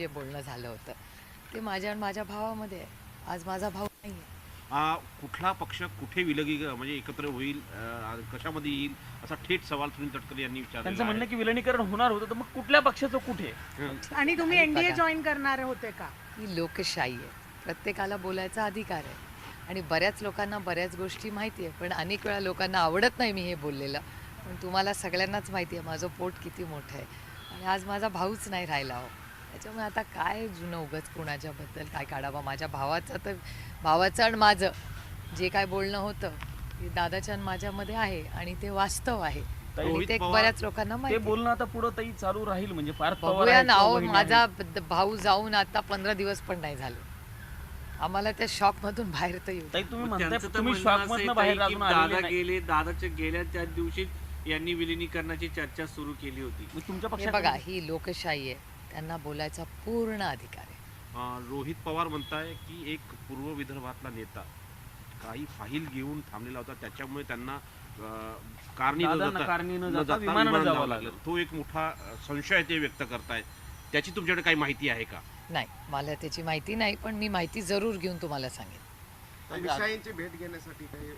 जे बोलणं झालं होतं. ते माझ्या आणि माझ्या भावामध्ये आहे. आज माझा भाऊ नाही आहे आ, कुठला पक्ष कुठे विलगी म्हणजे एकत्र होईल कशामध्ये येईल असा थेट सवाल सुनील तटकरे यांनी त्यांचं विचारला म्हणणं की विलनीकरण होणार होतं तर मग कुठल्या पक्षाचं कुठे? आणि तुम्ही आणि एनडीए बघा. जॉईन करणारे होते का? ही लोकशाही आहे. प्रत्येकाला बोलायचा अधिकार आहे. आणि बऱ्याच लोकांना बऱ्याच गोष्टी माहिती आहे पण अनेक वेळा लोकांना आवडत नाही मी हे बोललेलं. पण तुम्हाला सगळ्यांनाच माहिती आहे माझं पोट किती मोठं आहे. आणि आज माझा भाऊच नाही राहिला हो. त्याच्यामुळे आता काय जुनं उगच कुणाच्याबद्दल काय काढावं? माझ्या भावाचं तर भावाचं आणि माझं. जे काय बोलणं होतं ते दादाच्या आणि माझ्यामध्ये आहे आणि ते वास्तव आहे. ते बऱ्याच लोकांना माहिती आहे. बोलणं आता पुढं ताई चालू राहील म्हणजे बघूया ना माझा भाऊ जाऊन आता पंधरा दिवस पण नाही झाले. आम्हाला त्या शॉक मधून बाहेर तर येऊ तर दादा गेले दादाच्या गेल्या त्याच दिवशी यांनी विलिनीकरणाची चर्चा सुरू केली होती. तुमच्या हे पक्षात बघा ही लोकशाही आहे. त्यांना बोलायचा पूर्ण अधिकार आहे. रोहित पवार म्हणताय की एक पूर्व विदर्भातला नेता काही फाईल घेऊन थांबलेला होता त्याच्यामुळे त्यांना अ, कारणी न दादांना जाता- कारणी न न जाता जाता विमानानं विमानानं जावं जावं लागलं. लागलं. तो एक मोठा संशय ते व्यक्त करतायत त्याची तुमच्याकडे काही माहिती आहे का? नाही मला त्याची माहिती नाही पण मी माहिती जरूर घेऊन तुम्हाला सांगेन. अमित भेट घेण्यासाठी काही अ,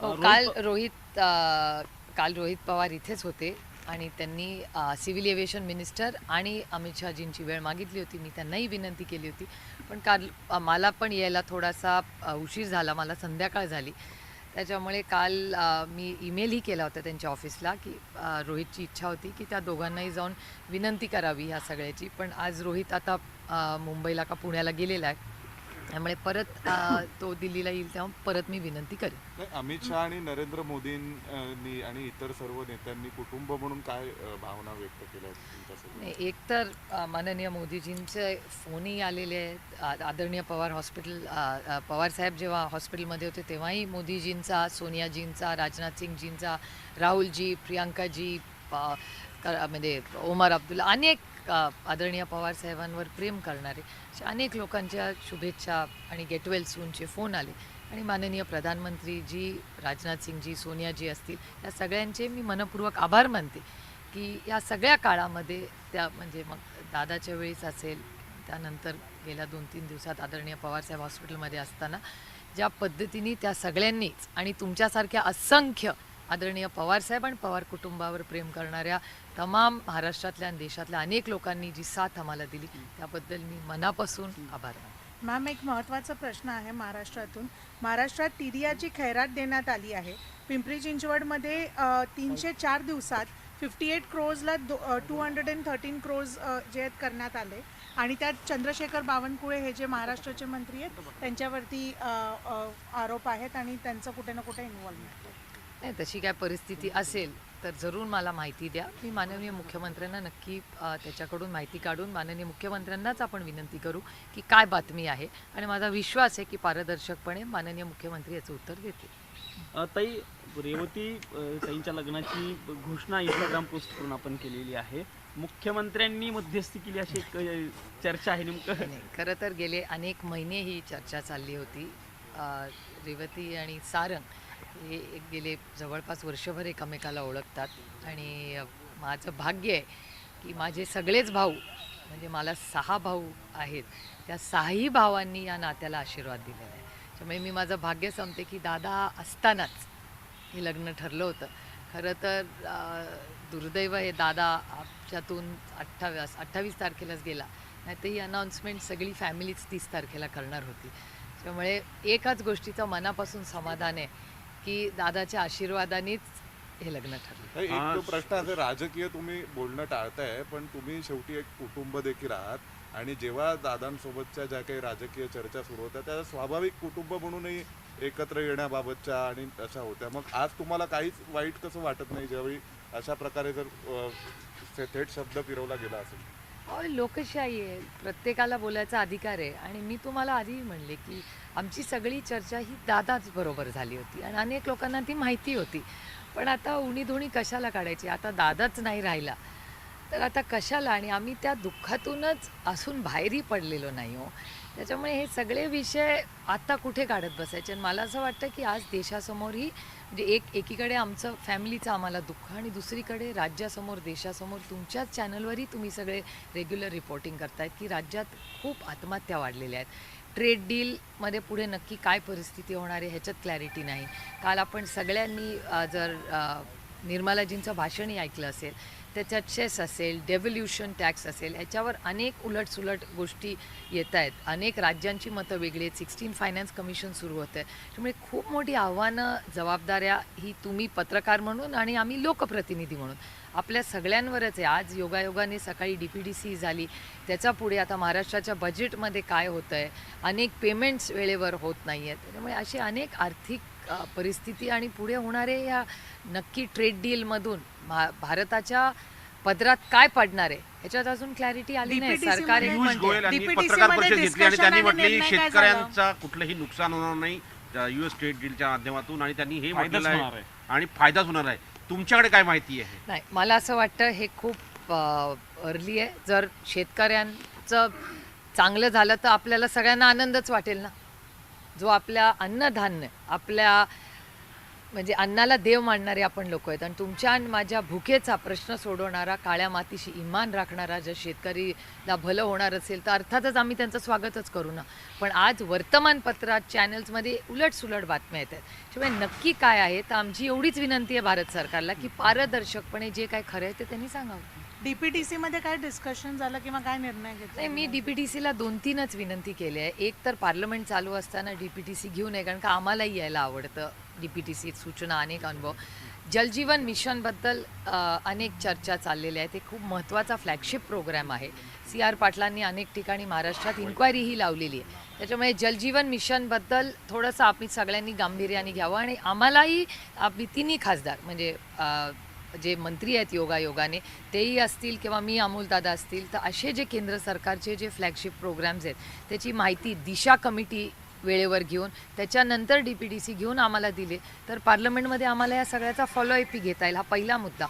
हो, रोहित काल रोहित अ, काल रोहित पवार इथेच होते. आणि त्यांनी सिव्हिल एव्हिएशन मिनिस्टर आणि अमित शहाजींची वेळ मागितली होती. मी त्यांनाही विनंती केली होती. पण काल मला पण यायला थोडासा उशीर झाला. मला संध्याकाळ झाली. त्याच्यामुळे काल मी ईमेलही केला होता त्यांच्या ऑफिसला की रोहितची इच्छा होती की त्या दोघांनाही जाऊन विनंती करावी ह्या सगळ्याची. पण आज रोहित आता मुंबईला का पुण्याला गेलेला आहे. त्यामुळे परत तो दिल्लीला येईल तेव्हा परत मी विनंती करेन. नाही, अमित शहा आणि नरेंद्र मोदींनी आणि इतर सर्व नेत्यांनी कुटुंब म्हणून काय भावना व्यक्त केल्या एकतर अ, माननीय मोदीजींचे फोनही आलेले आहेत. आदरणीय पवार हॉस्पिटल पवार साहेब जेव्हा हॉस्पिटलमध्ये होते तेव्हाही मोदीजींचा सोनियाजींचा राजनाथ सिंगजींचा राहुलजी प्रियांकाजी म्हणजे ओमर अब्दुल्ला अनेक आदरणीय पवार साहेबांवर प्रेम करणारे अशा अनेक लोकांच्या शुभेच्छा आणि गेट वेल सूनचे फोन आले. आणि माननीय प्रधानमंत्री जी राजनाथ सिंगजी सोनियाजी असतील या सगळ्यांचे मी मनपूर्वक आभार मानते की या सगळ्या काळामध्ये त्या म्हणजे मग दादाच्या वेळीच असेल त्यानंतर गेल्या दोन तीन दिवसात आदरणीय पवारसाहेब हॉस्पिटलमध्ये असताना ज्या पद्धतीने त्या सगळ्यांनीच आणि तुमच्यासारख्या असंख्य आदरणीय पवारसाहेब आणि पवार कुटुंबावर प्रेम करणाऱ्या तमाम महाराष्ट्रातल्या आणि देशातल्या अनेक लोकांनी जी साथ आम्हाला दिली त्याबद्दल मी मनापासून आभार मॅम एक महत्त्वाचा प्रश्न आहे महाराष्ट्रातून. महाराष्ट्रात टिरियाची खैरात देण्यात आली आहे. पिंपरी चिंचवडमध्ये तीनशे चार दिवसात फिफ्टी एट क्रोजला दो two hundred and thirteen crores जे आहेत करण्यात आले. आणि त्यात चंद्रशेखर बावनकुळे हे जे महाराष्ट्राचे मंत्री आहेत त्यांच्यावरती आरोप आहेत आणि त्यांचं कुठे ना कुठे इन्व्हॉल्वमेंट आहे. नाही तशी काय परिस्थिती असेल तर जरूर मला माहिती द्या. मी माननीय मुख्यमंत्र्यांना नक्की त्याच्याकडून माहिती काढून माननीय मुख्यमंत्र्यांनाच आपण विनंती करू की काय बातमी आहे. आणि माझा विश्वास आहे की पारदर्शकपणे माननीय मुख्यमंत्री याचं उत्तर देतील. ताई रेवती ताईंच्या लग्नाची घोषणा इंस्टाग्राम पोस्ट करून आपण केलेली आहे. मुख्यमंत्र्यांनी मध्यस्थी केली अशी एक चर्चा आहे नेमकं? नाही खरं तर गेले अनेक महिने ही चर्चा चालली होती. रेवती आणि सारंग हे एक गेले जवळपास वर्षभर एकमेकाला ओळखतात. आणि माझं भाग्य आहे की माझे सगळेच भाऊ म्हणजे मला सहा भाऊ आहेत. त्या सहाही भावांनी या नात्याला आशीर्वाद दिलेला आहे. त्यामुळे मी माझं भाग्य समते की दादा असतानाच हे लग्न ठरलं होतं. खरं तर दुर्दैव हे दादा आमच्यातून अठ्ठावीस अठ्ठावीस तारखेलाच गेला. नाही तर ही अनाऊन्समेंट सगळी फॅमिलीच तीस तारखेला करणार होती. त्यामुळे एकाच गोष्टीचं मनापासून समाधान आहे. की दादाच्या आशीर्वादानेच हे लग्न ठरलं. नाही, एक हा, तो प्रश्न असे राजकीय तुम्ही बोलणं टाळताय पण तुम्ही शेवटी एक कुटुंब देखील आहात आणि जेव्हा दादांसोबतच्या ज्या काही राजकीय चर्चा सुरू होत्या त्या स्वाभाविक कुटुंब म्हणूनही एकत्र येण्याबाबतच्या आणि अशा होत्या. मग आज तुम्हाला काहीच वाईट कसं वाटत नाही ज्यावेळी अशा प्रकारे जर अ, थेट शब्द फिरवला गेला असेल? अहो लोकशाही आहे. प्रत्येकाला बोलायचा अधिकार आहे. आणि मी तुम्हाला आधीही म्हणले की आमची सगळी चर्चा ही दादाच बरोबर झाली होती आणि अनेक लोकांना ती माहिती होती. पण आता उणी धुणी कशाला काढायची? आता दादाच नाही राहिला. तर आता कशाला? आणि आम्ही त्या दुःखातूनच असून बाहेरही पडलेलो नाही हो. त्याच्यामुळे हे सगळे विषय आता कुठे काढत बसायचे? आणि मला असं वाटतं की आज देशासमोरही म्हणजे एक एकीकडे आमचं फॅमिलीचं आम्हाला दुःख आणि दुसरीकडे राज्यासमोर देशासमोर तुमच्याच चॅनलवरही तुम्ही सगळे रेग्युलर रिपोर्टिंग करतायत की राज्यात खूप आत्महत्या वाढलेल्या आहेत. ट्रेड डीलमध्ये पुढे नक्की काय परिस्थिती होणार आहे ह्याच्यात क्लॅरिटी नाही. काल आपण सगळ्यांनी जर निर्मलाजींचं भाषणही ऐकलं असेल त्याच्यात चेस असेल डेव्होल्युशन टॅक्स असेल ह्याच्यावर अनेक उलटसुलट गोष्टी येत आहेत. अनेक राज्यांची मतं वेगळी आहेत. सिक्स्टीन फायनान्स कमिशन सुरू होतं आहे. त्यामुळे खूप मोठी आव्हानं जबाबदाऱ्या ही तुम्ही पत्रकार म्हणून आणि आम्ही लोकप्रतिनिधी म्हणून. आपल्या सगळ्यांवरच आहे. आज योगायोगाने सकाळी डी पी डी सी झाली. त्याच्या पुढे आता महाराष्ट्राच्या बजेटमध्ये काय होतं आहे अनेक पेमेंट्स वेळेवर होत नाही आहेत त्यामुळे अशी अनेक आर्थिक परिस्थिती आणि पुढे होणारे या नक्की ट्रेड डीलमधून भा भारताच्या पदरात काय पडणार आहे? ह्याच्यात अजून क्लॅरिटी आली नाही. DPTC सरकार एक मध्ये- पियुष म्हणते. गोयल यांनी DPTC पत्रकारमध्ये परिषद घेतली आणि discussion त्यांनी आणि म्हटली निर्णय काय झाला? शेतकऱ्यांचा कुठलंही नुकसान होणार नाही. युएस ट्रेड डीलच्या माध्यमातून आणि त्यांनी हे म्हटलेलं होणार आहे. आहे. आणि फायदाच होणार आहे. तुमच्याकडे काय माहिती आहे? नाही मला असं वाटतं हे खूप अर्ली आहे. जर शेतकऱ्यांचं चांगलं झालं तर आपल्याला सगळ्यांना आनंदच वाटेल ना? जो आपल्या अन्नधान्य आपल्या म्हणजे अन्नाला देव मानणारे आपण लोक आहेत. आणि तुमच्या आणि माझ्या भुकेचा प्रश्न सोडवणारा काळ्या मातीशी इमान राखणारा जर शेतकरीला भलं होणार असेल तर अर्थातच आम्ही त्यांचं स्वागतच करू ना. पण आज वर्तमानपत्रात चॅनल्समध्ये उलटसुलट बातम्या येत आहेत. त्यामुळे नक्की काय आहे? तर आमची एवढीच विनंती आहे भारत सरकारला की पारदर्शकपणे जे काय खरं आहे ते त्यांनी सांगावं. डीपीटीसी मध्ये काय डिस्कशन झालं किंवा काय निर्णय घेतला? नाही मी डी पी टी सीला दोन तीनच विनंती केली आहे. एक तर पार्लमेंट चालू असताना डी पी टी सी घेऊ नये कारण का आम्हालाही यायला आवडतं डी पी टी सी सूचना अनेक अनुभव. जलजीवन मिशनबद्दल अनेक चर्चा चाललेल्या आहेत. ते खूप महत्त्वाचा फ्लॅगशिप प्रोग्राम आहे. सी आर पाटलांनी अनेक ठिकाणी महाराष्ट्रात इन्क्वायरीही लावलेली आहे. त्याच्यामुळे जलजीवन मिशनबद्दल थोडंसं आम्ही सगळ्यांनी गांभीर्याने घ्यावं आणि आम्हालाही आम्ही तिन्ही खासदार म्हणजे जे मंत्री आहेत योगायोगाने तेही असतील किंवा मी अमोलदादा असतील तर असे जे केंद्र सरकारचे जे फ्लॅगशिप प्रोग्राम्स आहेत त्याची माहिती दिशा कमिटी वेळेवर घेऊन त्याच्यानंतर डी पी डी सी घेऊन आम्हाला दिले. तर पार्लमेंटमध्ये आम्हाला या सगळ्याचा फॉलोअपही घेता येईल हा पहिला मुद्दा.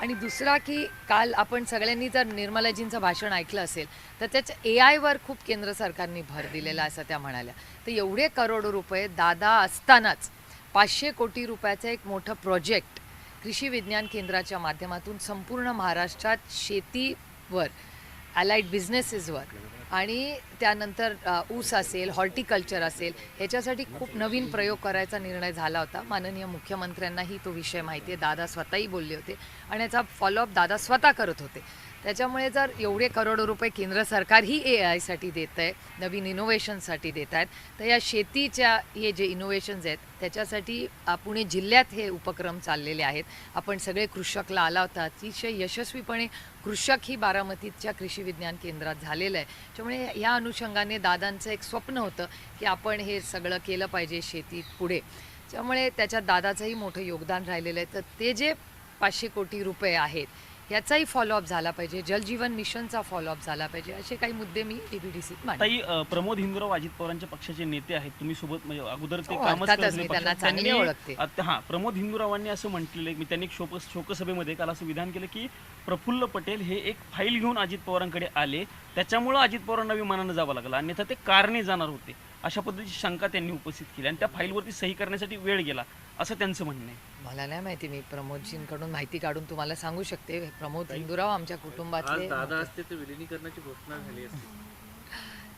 आणि दुसरा की काल आपण सगळ्यांनी जर निर्मलाजींचं भाषण ऐकलं असेल तर त्याच्या ए आयवर खूप केंद्र सरकारने भर दिलेला असं त्या म्हणाल्या. तर एवढे करोडो रुपये दादा असतानाच पाचशे कोटी रुपयाचं एक मोठं प्रोजेक्ट कृषी विज्ञान केंद्राच्या माध्यमातून संपूर्ण महाराष्ट्रात शेतीवर अलाइड बिझनेसेसवर आणि त्यानंतर ऊस असेल हॉर्टिकल्चर असेल ह्याच्यासाठी खूप नवीन प्रयोग करायचा निर्णय झाला होता. माननीय मुख्यमंत्र्यांनाही तो विषय माहिती आहे. दादा स्वतःही बोलले होते आणि याचा फॉलोअप दादा स्वतः करत होते. त्याच्यामुळे जर एवढे करोडो रुपये केंद्र सरकार ही ए आयसाठी देत आहे नवीन इनोव्हेशनसाठी देत आहेत तर या शेतीच्या हे जे इनोव्हेशन्स आहेत त्याच्यासाठी पुणे जिल्ह्यात हे उपक्रम चाललेले आहेत. आपण सगळे कृषकला आला होता अतिशय यशस्वीपणे कृषक ही बारामतीच्या कृषी विज्ञान केंद्रात झालेलं आहे. त्यामुळे या अनुषंगाने दादांचं एक स्वप्न होतं की आपण हे सगळं केलं पाहिजे शेतीत पुढे. त्यामुळे त्याच्यात दादाचंही मोठं योगदान राहिलेलं आहे. तर ते जे पाचशे कोटी रुपये आहेत याचाही फॉलोअप झाला पाहिजे. जलजीवन मिशनचा फॉलोअप झाला पाहिजे. असे काही मुद्दे मी डी बी डी सीत मांडले. ताई अ, प्रमोद हिंदुराव अजित पवारांच्या पक्षाचे नेते आहेत. तुम्ही सोबत म्हणजे अगोदर ते हो, कामच अर्थातच करत मी नाही त्यांना पक्षात. चांगले त्यांनी- ओळखते. हा प्रमोद हिंदुरावांनी असं म्हटलेलं आहे, मी त्यांनी एक शोक शोकसभेमध्ये काल असं विधान केलं की प्रफुल्ल पटेल हे एक फाईल घेऊन अजित पवारांकडे आले. त्याच्यामुळं अजित पवारांना विमानानं जावं लागलं. अन्यथा ते कारने जाणार होते. अशा पद्धतीची शंका त्यांनी उपस्थित केली. आणि त्या फाईलवरती सही करण्यासाठी वेळ गेला. असं त्यांचं म्हणणं आहे. मला नाही माहिती मी प्रमोदजींकडून माहिती काढून तुम्हाला सांगू शकते. प्रमोद हिंदुराव आमच्या कुटुंबातले. दादा असते तर विलिनीकरणाची घोषणा झाली असती.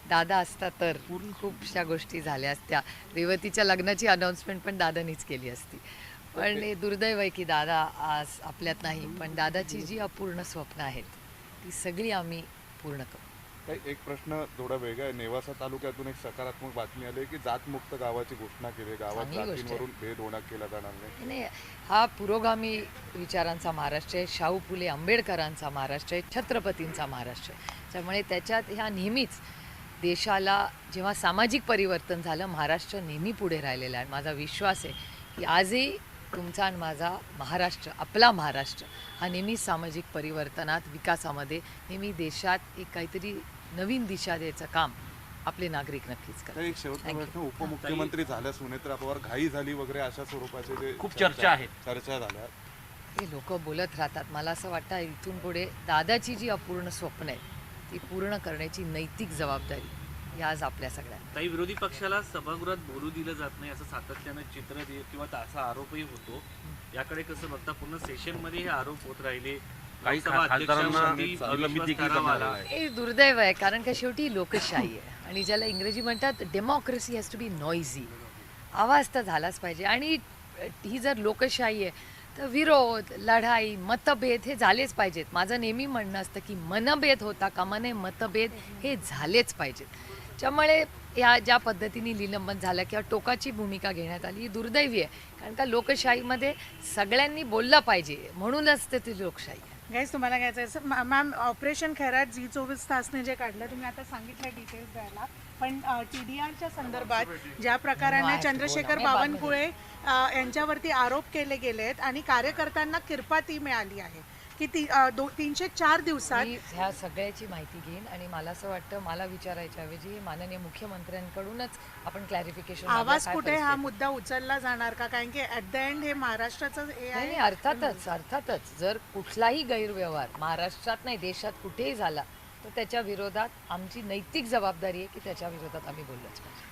दादा असता तर खूपशा गोष्टी झाल्या असत्या. रेवतीच्या लग्नाची अनाऊन्समेंट पण दादानीच केली असती. पण हे दुर्दैव आहे की दादा आज आपल्यात नाही पण दादाची जी अपूर्ण स्वप्न आहेत ती सगळी आम्ही पूर्ण करू. काही एक प्रश्न थोडा वेगळा आहे. नेवासा तालुक्यातून एक सकारात्मक बातमी आली की जातमुक्त गावाची घोषणा केली. गावात. जातींवरून भेद होणार केला जाणार नाही नाही. हा पुरोगामी विचारांचा महाराष्ट्र आहे. शाहू फुले आंबेडकरांचा महाराष्ट्र आहे. छत्रपतींचा महाराष्ट्र आहे. त्यामुळे त्याच्यात ह्या नेहमीच देशाला जेव्हा सामाजिक परिवर्तन झालं महाराष्ट्र नेहमी पुढे राहिलेला आहे. माझा विश्वास आहे की आजही तुमचा आणि माझा महाराष्ट्र आपला महाराष्ट्र हा नेहमी सामाजिक परिवर्तनात विकासामध्ये नेहमी देशात एक काहीतरी नवीन दिशा द्यायचं काम आपले नागरिक नक्कीच करतात. तर एक शेवटचा Thank you. प्रश्न उपमुख्यमंत्री झाल्या सुनेत्रा पवार घाई झाली वगैरे अशा स्वरूपाचे जे खूप चर्चा आहेत. चर्चा झाल्या. हे लोक बोलत राहतात. मला असं वाटतं इथून पुढे दादाची जी अपूर्ण स्वप्न आहेत ती पूर्ण करण्याची नैतिक जबाबदारी ही आज आपल्या सगळ्यांना काही विरोधी पक्षाला सभागृहात बोलू दिलं जात नाही असं सातत्यानं चित्र दे किंवा असा आरोपही होतो. याकडे कसं बघता? पूर्ण सेशनमध्ये हे आरोप होत राहिले. काही खासदारांना. हे दुर्दैव आहे कारण का शेवटी लोकशाही आहे. आणि ज्याला इंग्रजी म्हणतात democracy has to be noisy आवाज तर झालाच पाहिजे. आणि ही जर लोकशाही आहे तर विरोध लढाई मतभेद हे झालेच पाहिजेत. माझं नेहमी म्हणणं असतं की मनभेद होता कामा नये मतभेद हे झालेच पाहिजेत. त्यामुळे या ज्या पद्धतीने निलंबन झालं किंवा टोकाची भूमिका घेण्यात आली ही दुर्दैवी आहे. कारण का लोकशाहीमध्ये सगळ्यांनी बोललं पाहिजे म्हणूनच ते ती लोकशाही आहे. गाईज तुम्हाला घ्यायचं आहे. मॅम ऑपरेशन खैरात झी चोवीस तासने जे काढलं तुम्ही आता सांगितलं डिटेल्स द्यायला. पण टी डी आरच्या संदर्भात ज्या प्रकाराने चंद्रशेखर बावनकुळे यांच्यावरती आरोप केले गेले आहेत आणि कार्यकर्त्यांना किरपाती मिळाली आहे. की ती दो तीनशे चार दिवसात मी ह्या सगळ्याची माहिती घेईन आणि मला असं वाटतं मला विचारायच्या ऐवजी माननीय मुख्यमंत्र्यांकडूनच आपण क्लॅरिफिकेशन आवाज कुठे हा मुद्दा उचलला जाणार का? कारण की ऍट द एंड हे महाराष्ट्राचं हे नाही आहे नाही, अर्थातच अर्थातच. जर कुठलाही गैरव्यवहार महाराष्ट्रात नाही देशात कुठेही झाला तर त्याच्या विरोधात आमची नैतिक जबाबदारी आहे की त्याच्या विरोधात आम्ही बोललोच पाहिजे.